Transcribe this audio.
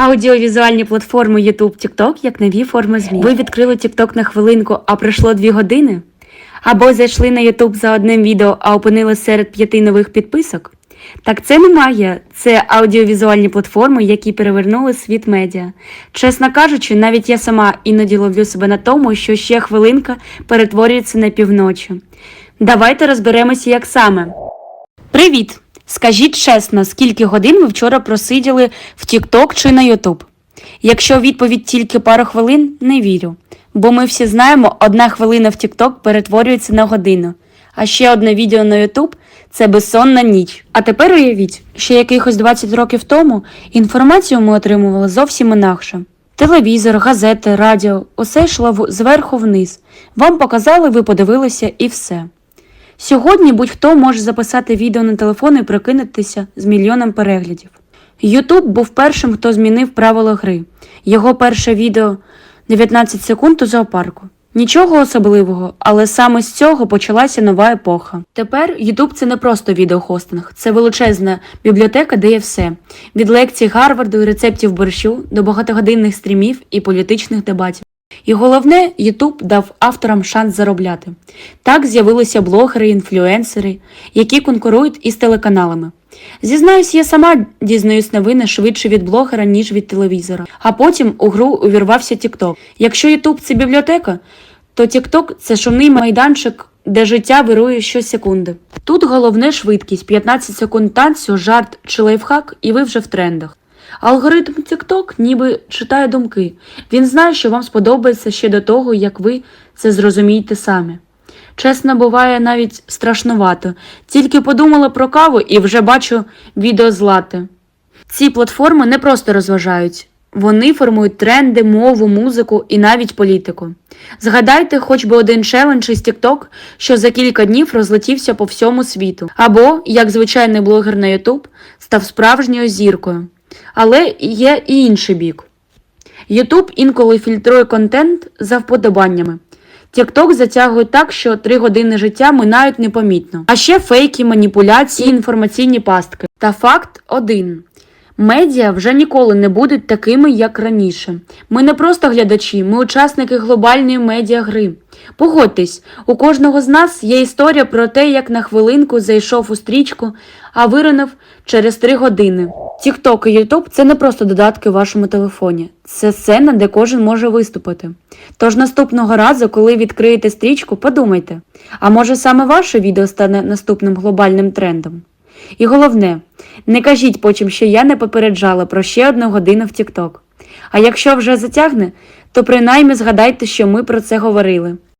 Аудіовізуальні платформи YouTube, TikTok як нові форми ЗМІ. Ви відкрили TikTok на хвилинку, а пройшло дві години? Або зайшли на YouTube за одним відео, а опинились серед п'яти нових підписок? Так це не магія, це аудіовізуальні платформи, які перевернули світ медіа. Чесно кажучи, навіть я сама іноді ловлю себе на тому, що ще хвилинка перетворюється на півночі. Давайте розберемося, як саме. Привіт! Скажіть чесно, скільки годин ви вчора просиділи в TikTok чи на YouTube? Якщо відповідь тільки пару хвилин, не вірю. Бо ми всі знаємо, одна хвилина в TikTok перетворюється на годину, а ще одне відео на YouTube – це безсонна ніч. А тепер уявіть, що якихось 20 років тому інформацію ми отримували зовсім інакше. Телевізор, газети, радіо – усе йшло зверху вниз. Вам показали, ви подивилися і все. Сьогодні будь-хто може записати відео на телефон і прокинутися з мільйоном переглядів. Ютуб був першим, хто змінив правила гри. Його перше відео 19 секунд у зоопарку. Нічого особливого, але саме з цього почалася нова епоха. Тепер Ютуб це не просто відеохостинг, це величезна бібліотека, де є все: від лекцій Гарварду і рецептів борщу до багатогодинних стрімів і політичних дебатів. І головне, YouTube дав авторам шанс заробляти. Так з'явилися блогери, інфлюенсери, які конкурують із телеканалами. Зізнаюсь, я сама дізнаюсь новини швидше від блогера, ніж від телевізора. А потім у гру увірвався TikTok. Якщо YouTube – це бібліотека, то TikTok – це шумний майданчик, де життя вирує щосекунди. Тут головне швидкість, 15 секунд танцю, жарт чи лайфхак, і ви вже в трендах. Алгоритм TikTok ніби читає думки. Він знає, що вам сподобається ще до того, як ви це зрозумієте самі. Чесно, буває навіть страшнувато. Тільки подумала про каву і вже бачу відео з. Ці платформи не просто розважають, вони формують тренди, мову, музику і навіть політику. Згадайте хоч би один челендж із TikTok, що за кілька днів розлетівся по всьому світу, або, як звичайний блогер на YouTube, став справжньою зіркою. Але є і інший бік. YouTube інколи фільтрує контент за вподобаннями. TikTok затягує так, що три години життя минають непомітно. А ще фейки, маніпуляції, інформаційні пастки. Та факт один. Медіа вже ніколи не будуть такими, як раніше. Ми не просто глядачі, ми учасники глобальної медіагри. Погодьтесь, у кожного з нас є історія про те, як на хвилинку зайшов у стрічку, а виринув через три години. TikTok і YouTube – це не просто додатки в вашому телефоні, це сцена, де кожен може виступити. Тож наступного разу, коли відкриєте стрічку, подумайте, а може саме ваше відео стане наступним глобальним трендом? І головне, не кажіть потім, що я не попереджала про ще одну годину в Тікток. А якщо вже затягне, то принаймні згадайте, що ми про це говорили.